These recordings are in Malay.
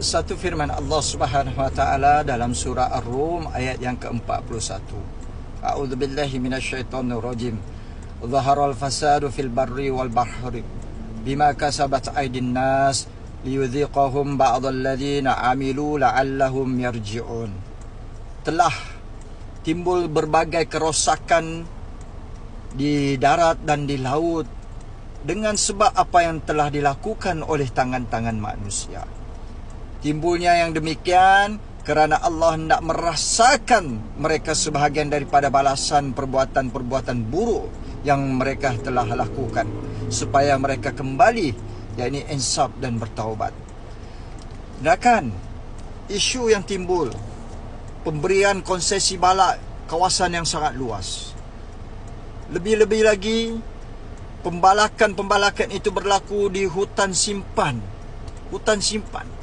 satu firman Allah Subhanahu wa taala dalam surah Ar-Rum ayat yang ke-41. A'udzu billahi minasyaitonir rajim. Zaharal fasadu fil barri wal bahri bima kasabat aydin nas liyudhiqahum ba'd alladhina 'amilu la'allahum yarji'un. Telah timbul berbagai kerosakan di darat dan di laut dengan sebab apa yang telah dilakukan oleh tangan-tangan manusia. Timbulnya yang demikian kerana Allah hendak merasakan mereka sebahagian daripada balasan perbuatan-perbuatan buruk yang mereka telah lakukan supaya mereka kembali yakni insaf dan bertaubat. Sedangkan isu yang timbul pemberian konsesi balak kawasan yang sangat luas. Lebih-lebih lagi pembalakan-pembalakan itu berlaku di hutan simpan. Hutan simpan.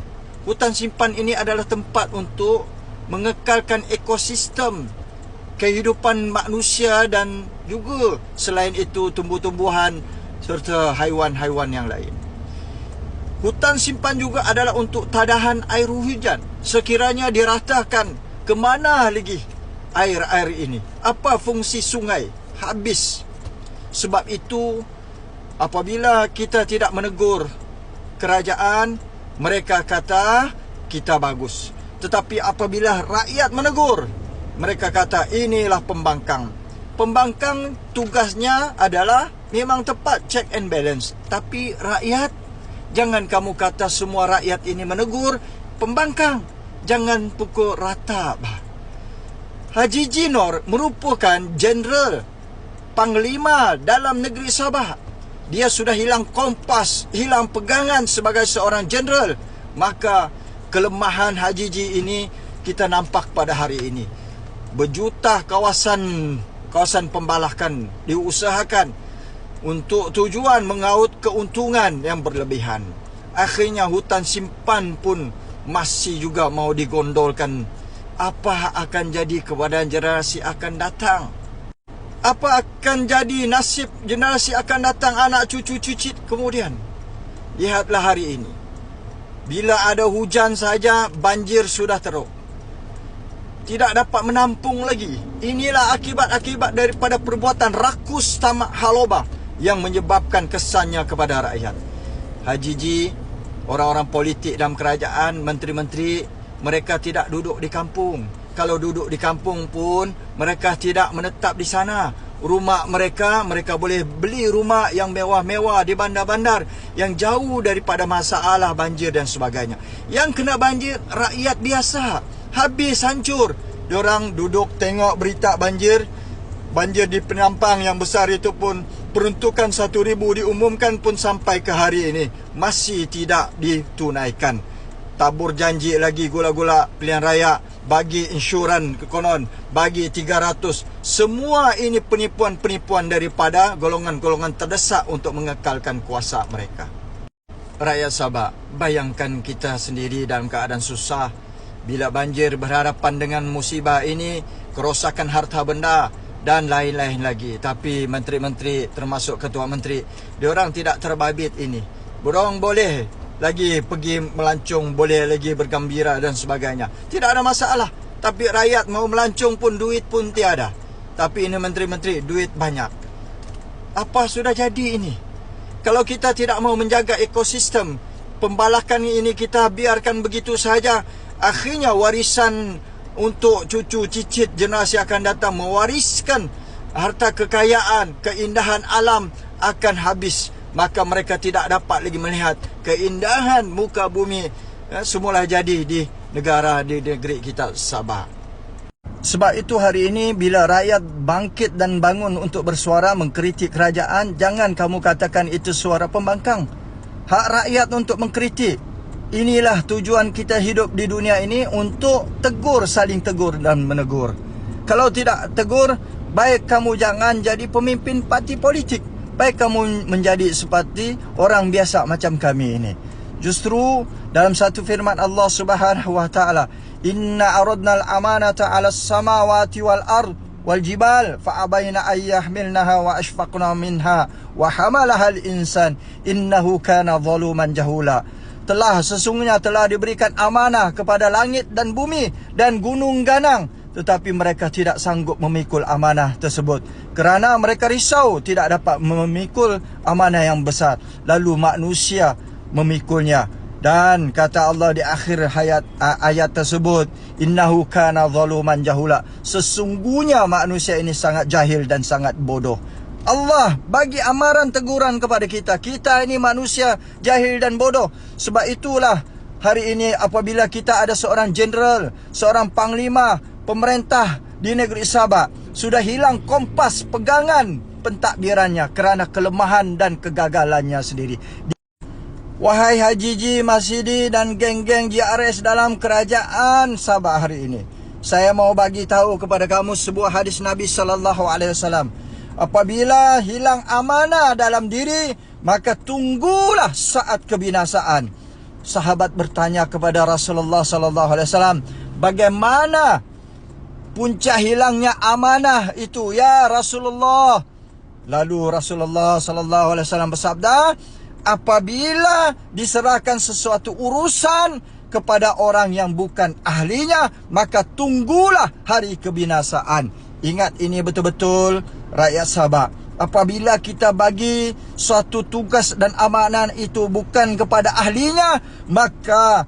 Hutan simpan ini adalah tempat untuk mengekalkan ekosistem kehidupan manusia dan juga selain itu tumbuh-tumbuhan serta haiwan-haiwan yang lain. Hutan simpan juga adalah untuk tadahan air hujan. Sekiranya diratakan ke mana lagi air-air ini? Apa fungsi sungai? Habis. Sebab itu apabila kita tidak menegur kerajaan mereka kata kita bagus. Tetapi apabila rakyat menegur, mereka kata inilah pembangkang. Pembangkang tugasnya adalah memang tepat check and balance. Tapi rakyat, jangan kamu kata semua rakyat ini menegur pembangkang. Jangan pukul rata. Haji Jinor merupakan general panglima dalam negeri Sabah dia sudah hilang kompas, hilang pegangan sebagai seorang jeneral, maka kelemahan Haji Ji ini kita nampak pada hari ini. Berjuta kawasan kawasan pembalakan diusahakan untuk tujuan mengaut keuntungan yang berlebihan. Akhirnya hutan simpan pun masih juga mau digondolkan. Apa akan jadi kepada generasi akan datang? Apa akan jadi nasib generasi akan datang anak cucu cicit kemudian? Lihatlah hari ini. Bila ada hujan saja banjir sudah teruk. Tidak dapat menampung lagi. Inilah akibat-akibat daripada perbuatan rakus tamak haloba yang menyebabkan kesannya kepada rakyat. Haji Ji orang-orang politik dalam kerajaan menteri-menteri mereka tidak duduk di kampung kalau duduk di kampung pun mereka tidak menetap di sana. Rumah mereka mereka boleh beli rumah yang mewah-mewah di bandar-bandar yang jauh daripada masalah banjir dan sebagainya. Yang kena banjir rakyat biasa. Habis hancur. Diorang duduk tengok berita banjir. Banjir di penampang yang besar itu pun peruntukan 1000 diumumkan pun sampai ke hari ini. Masih tidak ditunaikan. Tabur janji lagi gula-gula pilihan raya bagi insuran kekonon bagi 300 semua ini penipuan-penipuan daripada golongan-golongan terdesak untuk mengekalkan kuasa mereka. Rakyat Sabah bayangkan kita sendiri dalam keadaan susah. Bila banjir berhadapan dengan musibah ini kerosakan harta benda dan lain-lain lagi. Tapi menteri-menteri termasuk ketua menteri diorang tidak terbabit ini. Burung boleh lagi pergi melancung boleh lagi bergembira dan sebagainya. Tidak ada masalah. Tapi rakyat mau melancung pun duit pun tiada. Tapi ini menteri-menteri duit banyak. Apa sudah jadi ini? Kalau kita tidak mau menjaga ekosistem pembalakan ini kita biarkan begitu saja akhirnya warisan untuk cucu cicit generasi akan datang mewariskan harta kekayaan keindahan alam akan habis maka mereka tidak dapat lagi melihat keindahan muka bumi ya, semula jadi di negara di negeri kita Sabah. Sebab itu hari ini bila rakyat bangkit dan bangun untuk bersuara mengkritik kerajaan, jangan kamu katakan itu suara pembangkang. Hak rakyat untuk mengkritik. Inilah tujuan kita hidup di dunia ini untuk tegur, saling tegur dan menegur. Kalau tidak tegur, baik kamu jangan jadi pemimpin parti politik baik kamu menjadi seperti orang biasa macam kami ini. Justru dalam satu firman Allah Subhanahu wa taala, "Inna aradna al-amanata 'ala as-samawati wal ard wal jibal fa abayna ay yahmilnaha wa ashfaqna minha wa hamalaha al-insan innahu kana zaluman jahula." telah sesungguhnya telah diberikan amanah kepada langit dan bumi dan gunung ganang tetapi mereka tidak sanggup memikul amanah tersebut. Kerana mereka risau tidak dapat memikul amanah yang besar. Lalu manusia memikulnya. Dan kata Allah di akhir ayat ayat tersebut innahu kana zaluman jahula. Sesungguhnya manusia ini sangat jahil dan sangat bodoh. Allah bagi amaran teguran kepada kita. Kita ini manusia jahil dan bodoh. Sebab itulah hari ini apabila kita ada seorang jeneral seorang panglima pemerintah di negeri Sabah sudah hilang kompas pegangan pentadbirannya kerana kelemahan dan kegagalannya sendiri. Wahai Haji Ji Masidi dan geng-geng JRS dalam kerajaan Sabah hari ini. Saya mau bagi tahu kepada kamu sebuah hadis Nabi sallallahu alaihi wasallam. Apabila hilang amanah dalam diri, maka tunggulah saat kebinasaan. Sahabat bertanya kepada Rasulullah sallallahu alaihi wasallam, bagaimana puncak hilangnya amanah itu ya Rasulullah. Lalu Rasulullah sallallahu alaihi wasallam bersabda, apabila diserahkan sesuatu urusan kepada orang yang bukan ahlinya, maka tunggulah hari kebinasaan. Ingat ini betul-betul rakyat Sabah. Apabila kita bagi suatu tugas dan amanah itu bukan kepada ahlinya, maka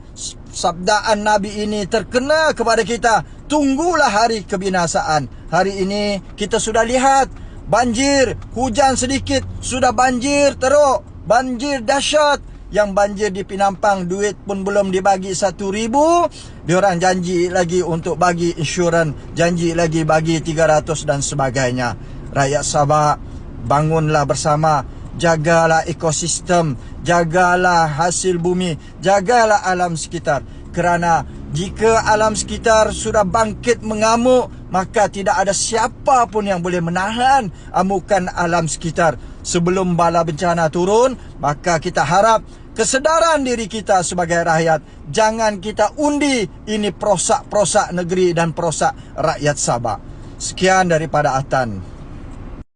sabdaan Nabi ini terkena kepada kita. Tunggulah hari kebinasaan. Hari ini kita sudah lihat banjir, hujan sedikit, sudah banjir teruk, banjir dahsyat. Yang banjir di Pinampang duit pun belum dibagi satu ribu. Diorang janji lagi untuk bagi insurans, janji lagi bagi tiga ratus dan sebagainya. Rakyat Sabah, bangunlah bersama jagalah ekosistem, jagalah hasil bumi, jagalah alam sekitar. Kerana jika alam sekitar sudah bangkit mengamuk, maka tidak ada siapa pun yang boleh menahan amukan alam sekitar. Sebelum bala bencana turun, maka kita harap kesedaran diri kita sebagai rakyat. Jangan kita undi ini prosak-prosak negeri dan prosak rakyat Sabah. Sekian daripada Atan.